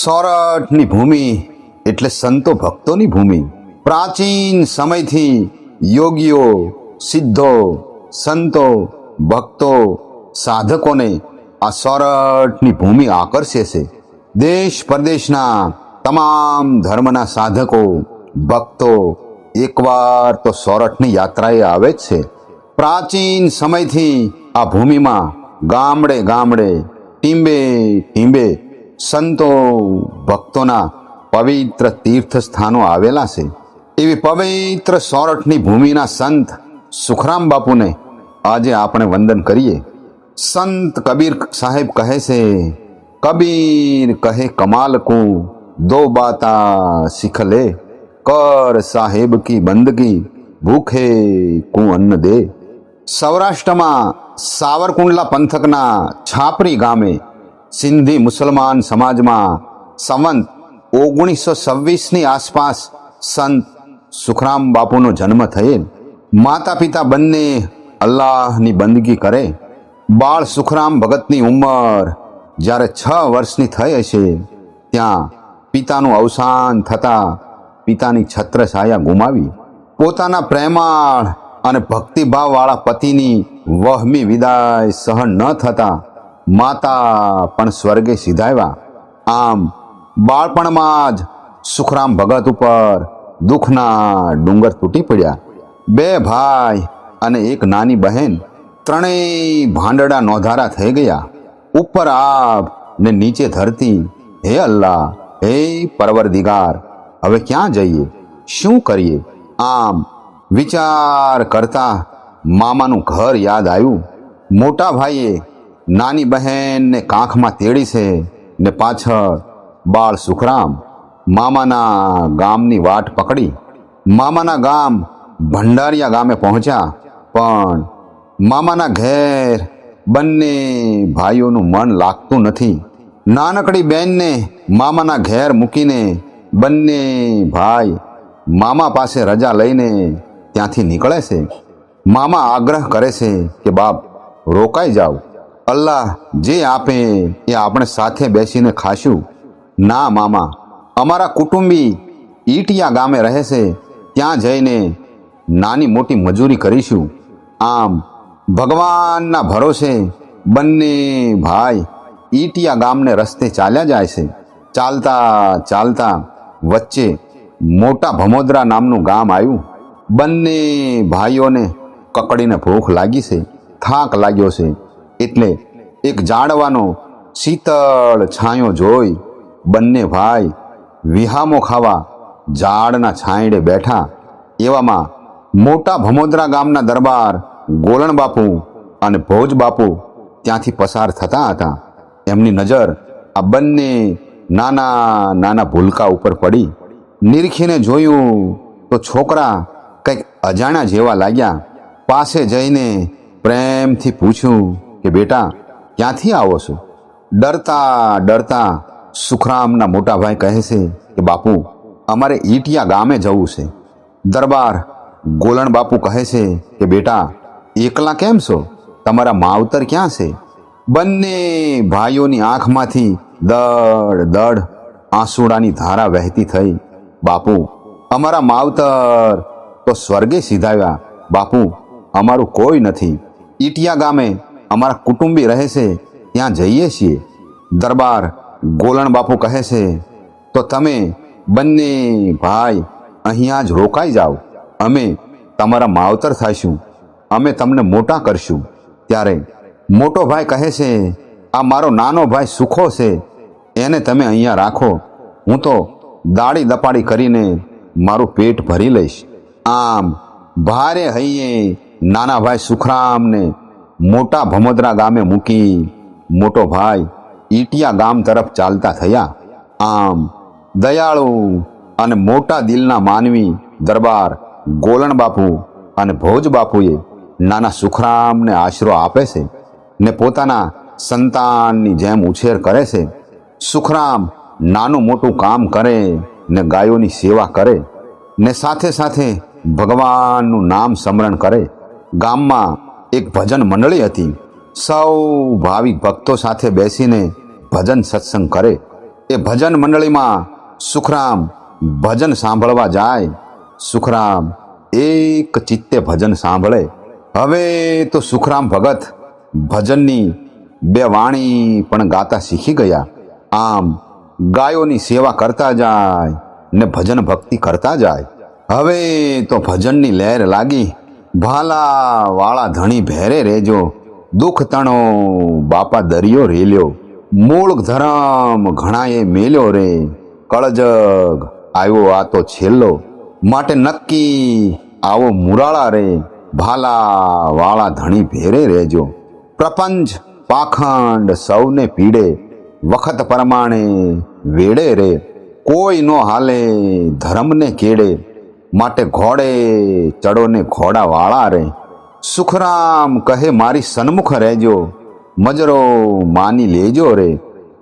સોરઠની ભૂમિ એટલે સંતો ભક્તોની ભૂમિ. પ્રાચીન સમયથી યોગીઓ, સિદ્ધો, સંતો, ભક્તો, સાધકોને આ સોરઠની ભૂમિ આકર્ષે છે. દેશ પરદેશના તમામ ધર્મના સાધકો, ભક્તો એકવાર તો સોરઠની યાત્રાએ આવે જ છે. પ્રાચીન સમયથી આ ભૂમિમાં ગામડે ગામડે ટીંબે ટીંબે સંતો ભક્તોના પવિત્ર તીર્થ સ્થાનો આવેલા છે. એવી પવિત્ર સોરઠની ભૂમિના સંત સુખરામ બાપુને આજે આપણે વંદન કરીએ. સંત કબીર સાહેબ કહે છે, કબીર કહે કમાલ કો, દો બાતા શીખ લે. કર સાહેબ કી બંદગી, ભૂખે કું અન્ન દે. સૌરાષ્ટ્રમાં સાવરકુંડલા પંથકના છાપરી ગામે સિંધી મુસલમાન સમાજમાં સંવંત ઓગણીસો છવ્વીસની આસપાસ સંત સુખરામ બાપુનો જન્મ થયેલ માતા પિતા બંને અલ્લાહની બંદગી કરે. બાળ સુખરામ ભગતની ઉંમર જ્યારે છ વર્ષની થઈ હશે, ત્યાં પિતાનું અવસાન થતાં પિતાની છત્રછાયા ગુમાવી. પોતાના પ્રેમાળ અને ભક્તિભાવવાળા પતિની વહમી વિદાય સહન ન થતા માતા પણ સ્વર્ગે સિધાવ્યા આમ બાળપણમાં જ સુખરામ ભગત ઉપર દુઃખના ડુંગર તૂટી પડ્યા. બે ભાઈ અને એક નાની બહેન ત્રણેય ભાંડડા નોંધારા થઈ ગયા. ઉપર આભ ને નીચે ધરતી. હે અલ્લાહ, હે પરવરદિગાર, હવે ક્યાં જઈએ? શું કરીએ? આમ વિચાર કરતા મામાનું ઘર યાદ આવ્યું. મોટા ભાઈએ નાની બહેનને કાંખમાં તેડી છે ને પાછળ બાળ સુખરામ મામાના ગામની વાટ પકડી. મામાના ગામ ભંડારિયા ગામે પહોંચ્યા, પણ મામાના ઘેર બંને ભાઈઓનું મન લાગતું નથી. નાનકડી બહેનને મામાના ઘેર મૂકીને બંને ભાઈ મામા પાસે રજા લઈને ત્યાંથી નીકળે છે. મામા આગ્રહ કરે છે કે, બાપ, રોકાઈ જાઓ. અલ્લાહ, જે આપે એ આપણે સાથે બેસીને ખાશું. ના, મામા, અમારા કુટુંબી ઈટિયા ગામે રહે છે, ત્યાં જઈને નાની મોટી મજૂરી કરીશું. આમ, ભગવાનના ભરોસે બંને ભાઈ ઈટિયા ગામને રસ્તે ચાલ્યા જાય છે. ચાલતા ચાલતા વચ્ચે મોટા ભમોદરા નામનું ગામ આવ્યું. બંને ભાઈઓને કકડીને ભૂખ લાગી છે, થાક લાગ્યો છે. એટલે એક જાડવાનો શીતળ છાંયો જોઈ બંને ભાઈ વિહામો ખાવા ઝાડના છાંયડે બેઠા. એવામાં મોટા ભમોદરા ગામના દરબાર, ગોલણ બાપુ અને ભોજ બાપુ ત્યાંથી પસાર થતા હતા. એમની નજર આ બંને નાના નાના ભૂલકા ઉપર પડી. નિરખીને જોયું તો છોકરા કંઈક અજાણ્યા જેવા લાગ્યા. પાસે જઈને પ્રેમથી પૂછ્યું કે બેટા, ક્યાંથી આવો છો? ડરતા ડરતા સુખરામના મોટા ભાઈ કહે છે કે, બાપુ, અમારે ઈટિયા ગામે જવું છે. દરબાર ગોલણ બાપુ કહે છે કે, બેટા, એકલા કેમ છો? તમારા માવતર ક્યાં છે? બંને ભાઈઓની આંખમાંથી દડ દડ આંસુડાની ધારા વહેતી થઈ. બાપુ, અમારા માવતર તો સ્વર્ગે સીધાવ્યા બાપુ, અમારું કોઈ નથી. ઈટિયા ગામે અમારા કુટુંબી રહે છે, ત્યાં જઈએ છીએ. દરબાર ગોલણ બાપુ કહે છે, તો તમે બંને ભાઈ અહીંયા જ રોકાઈ જાઓ. અમે તમારા માવતર થઈશું. અમે તમને મોટા કરશું. ત્યારે મોટો ભાઈ કહે છે, આ મારો નાનો ભાઈ સુખો છે. એને તમે અહીંયા રાખો. હું તો દાડી દપાડી કરીને મારું પેટ ભરી લઈશ. આમ ભારે હૈયે નાના ભાઈ સુખરામને મોટા ભમોદરા ગામે મૂકી મોટો ભાઈ ઈટિયા ગામ તરફ ચાલતા થયા. આમ દયાળુ અને મોટા દિલના માનવી દરબાર ગોલણ બાપુ અને ભોજ બાપુએ નાના સુખરામને આશરો આપે છે ને પોતાના સંતાનની જેમ ઉછેર કરે છે. સુખરામ નાનું મોટું કામ કરે ને ગાયોની સેવા કરે ને સાથે સાથે ભગવાનનું નામ સ્મરણ કરે. ગામમાં એક ભજન મંડળી હતી. સૌ ભાવિક ભક્તો સાથે બેસીને ભજન સત્સંગ કરે. એ ભજન મંડળીમાં સુખરામ ભજન સાંભળવા જાય. સુખરામ એક ચિત્તે ભજન સાંભળે. હવે તો સુખરામ ભગત ભજનની બે વાણી પણ ગાતા શીખી ગયા. આમ ગાયોની સેવા કરતા જાય ને ભજન ભક્તિ કરતા જાય. હવે તો ભજનની લહેર લાગી. ભાલા વાળા ધણી ભેરે રેજો, દુઃખ તણો બાપા દરિયો રેલ્યો, મૂળ ધરમ ઘણાએ મેલ્યો રે, કળજગ આવ્યો આ તો છેલ્લો, માટે નક્કી આવો મુરાળા રે ભાલા વાળા ધણી ભેરે રેજો. પ્રપંચ પાખંડ સૌને પીડે, વખત પ્રમાણે વેડે રે, કોઈ નો હાલે ધર્મને કેડે માટે ઘોડે ચડો ને ઘોડા વાળા રે. સુખરામ કહે, મારી સન્મુખ રહેજો, મજરો માની લેજો રે.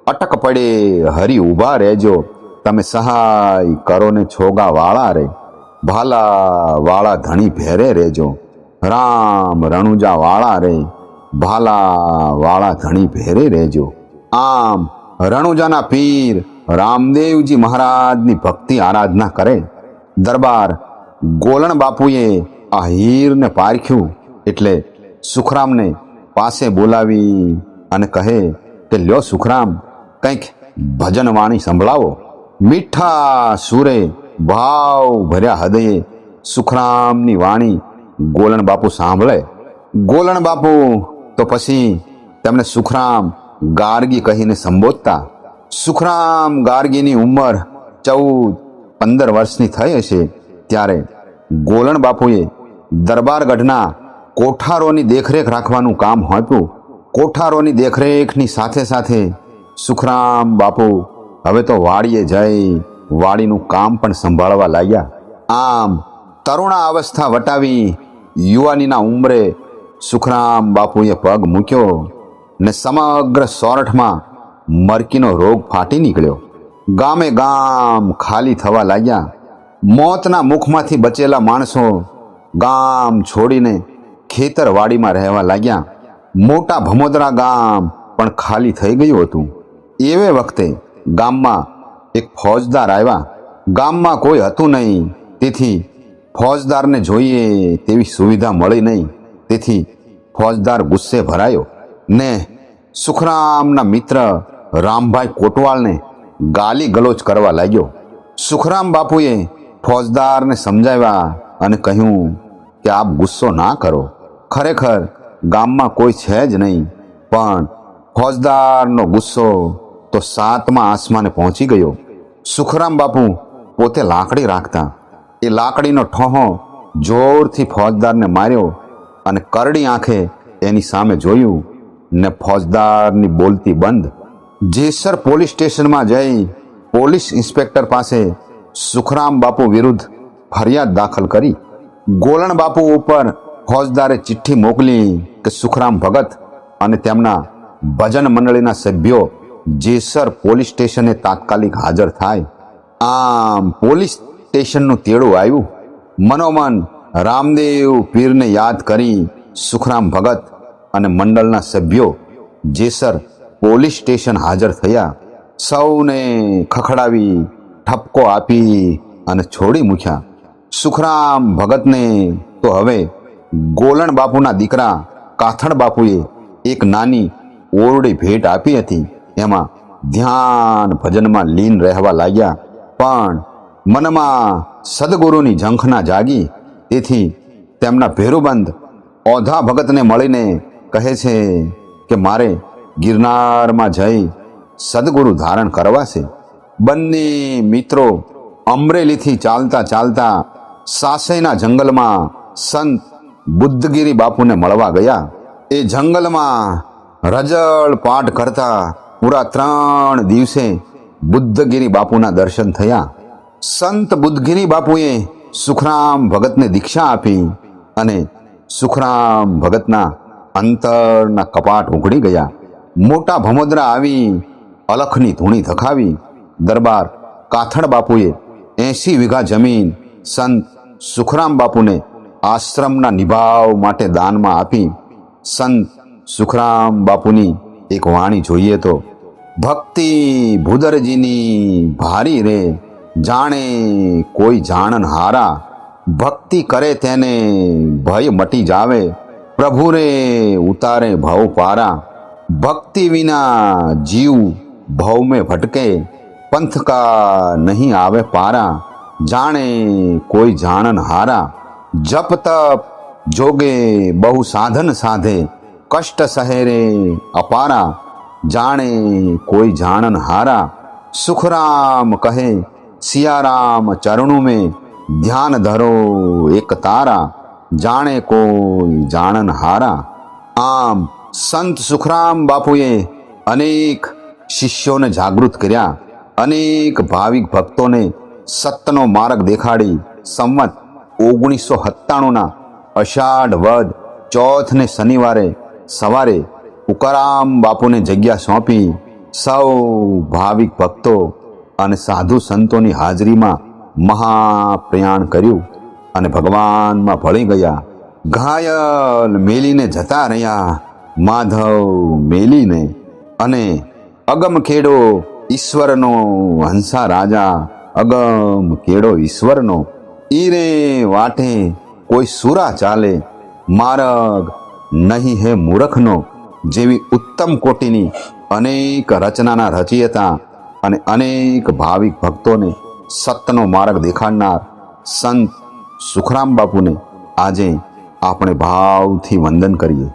અટક પડે, હરી ઊભા રહેજો. તમે સહાય કરો ને છોગા વાળા રે. ભાલા વાળા ધણી ભેરે રહેજો. રામ રણુજા વાળા રે. ભાલા વાળા ધણી ભેરે રહેજો. આમ રણુજાના પીર રામદેવજી મહારાજની ભક્તિ આરાધના કરે. દરબાર ગોલણ બાપુએ આ હીરને પારખ્યું એટલે સુખરામને પાસે બોલાવી અને કહે કે લ્યો સુખરામ, કંઈક ભજન વાણી સંભળાવો. મીઠા સુરે ભાવ ભર્યા હૃદયે સુખરામની વાણી ગોલણ બાપુ સાંભળે. ગોલણ બાપુ તો પછી તેમને સુખરામ ગાર્ગી કહીને સંબોધતા, સુખરામ ગાર્ગીની ઉંમર ચૌદ પંદર વર્ષની થઈ હશે ત્યારે ગોલણ બાપુએ દરબારગઢના કોઠારોની દેખરેખ રાખવાનું કામ હોપ્યું. કોઠારોની દેખરેખની સાથે સાથે સુખરામ બાપુ હવે તો વાડીએ જઈ વાડીનું કામ પણ સંભાળવા લાગ્યા. આમ તરુણા અવસ્થા વટાવી યુવાનીના ઉંમરે સુખરામ બાપુએ પગ મૂક્યો ને સમગ્ર સોરઠમાં મરકીનો રોગ ફાટી નીકળ્યો. ગામે ગામ ખાલી થવા લાગ્યા. મોતના મુખમાંથી બચેલા માણસો ગામ છોડીને ખેતરવાડીમાં રહેવા લાગ્યા. મોટા ભમોદરા ગામ પણ ખાલી થઈ ગયું હતું. એવે વખતે ગામમાં એક ફોજદાર આવ્યા. ગામમાં કોઈ હતું નહીં. તેથી ફોજદારને જોઈએ તેવી સુવિધા મળી નહીં. તેથી ફોજદાર ગુસ્સે ભરાયો. ને સુખરામના મિત્ર રામભાઈ કોટવાલને ગાલી ગલોચ કરવા લાગ્યો. સુખરામ બાપુએ ફોજદારને સમજાવ્યા અને કહ્યું કે આપ ગુસ્સો ના કરો. ખરેખર ગામમાં કોઈ છે જ નહીં, પણ ફોજદારનો ગુસ્સો તો સાતમા આસમાને પહોંચી ગયો. સુખરામ બાપુ પોતે લાકડી રાખતા, એ લાકડીનો ઠોહો જોરથી ફોજદારને માર્યો અને કરડી આંખે એની સામે જોયું ને ફોજદારની બોલતી બંધ જેસર પોલીસ સ્ટેશનમાં જઈ પોલીસ ઇન્સ્પેક્ટર પાસે સુખરામ બાપુ વિરુદ્ધ ફરિયાદ દાખલ કરી. ગોલણ બાપુ ઉપર ફોજદારે ચિઠ્ઠી મોકલી કે સુખરામ ભગત અને તેમના ભજન મંડળીના સભ્યો જેસર પોલીસ સ્ટેશને તાત્કાલિક હાજર થાય. આમ પોલીસ સ્ટેશનનું તેડું આવ્યું. મનોમન રામદેવ પીરને યાદ કરી સુખરામ ભગત અને મંડળના સભ્યો જેસર પોલીસ સ્ટેશન હાજર થયા, સૌને ખખડાવી, ઠપકો આપી અને છોડી મૂક્યા. સુખરામ ભગતને તો હવે ગોલણ બાપુના દીકરા કાથણ બાપુએ એક નાની ઓરડી ભેટ આપી હતી. એમાં ધ્યાન ભજનમાં લીન રહેવા લાગ્યા, પણ મનમાં સદગુરુની ઝંખના જાગી. તેથી તેમના ભેરુબંધ ઓધા ભગતને મળીને કહે છે કે, મારે ગિરનારમાં જઈ સદગુરુ ધારણ કરવાશે. બંને મિત્રો અમરેલીથી ચાલતા ચાલતા સાસઈના જંગલમાં સંત બુદ્ધગીરી બાપુને મળવા ગયા. એ જંગલમાં રજળ પાઠ કરતા પૂરા ત્રણ દિવસે બુદ્ધગીરી બાપુના દર્શન થયા. સંત બુદ્ધગીરી બાપુએ સુખરામ ભગતને દીક્ષા આપી અને સુખરામ ભગતના અંતરના કપાટ ઉઘડી ગયા. મોટા ભમોદરા આવી, અલખની ધૂણી ધખાવી, દરબાર કાથડ બાપુએ એંસી વીઘા જમીન સંત સુખરામ બાપુને આશ્રમના નિભાવ માટે દાનમાં આપી, સંત સુખરામ બાપુની એક વાણી જોઈએ તો, ભક્તિ ભૂદરજીની ભારી રે, જાણે કોઈ જાણન હારા, ભક્તિ કરે તેને ભય મટી જાવે પ્રભુ રે ઉતારે ભવ પારા ભક્તિ વિના જીવ ભવ મેં ભટકે પંથ કા નહીં આવે પારા જાણે કોઈ જાણન હારા જપ તપ જોગે બહુ સાધન સાધે કષ્ટ સહેરે અપારા જાણે કોઈ જાણન હારા સુખરામ કહે સિયારામ ચરણું મેં ધ્યાન ધરો એક તારા જાણે કોઈ જાણન હારા આમ સંત સુખરામ બાપુએ અનેક શિષ્યોને જાગૃત કર્યા. અનેક ભાવિક ભક્તોને સત્યનો માર્ગ દેખાડી. સંમત ઓગણીસો સત્તાણુંના અષાઢ વદ ચોથને શનિવારે સવારે ઉકારામ બાપુને જગ્યા સોંપી. સૌ ભાવિક ભક્તો અને સાધુ સંતોની હાજરીમાં મહાપ્રયાણ કર્યું અને ભગવાનમાં ભળી ગયા. ઘાયલ મેલીને જતા રહ્યા. માધવ મેલીને અને અગમ ખેડો ઈશ્વરનો હંસા રાજા અગમ કેડો ઈશ્વરનો, ઈરે વાટે કોઈ સુરા ચાલે, મારગ નહીં હે મૂરખનો, જેવી ઉત્તમ કોટીની અનેક રચનાના રચયિતા અને અનેક ભાવિક ભક્તોને સત્યનો માર્ગ દેખાડનાર સંત સુખરામ બાપુને આજે આપણે ભાવથી વંદન કરીએ.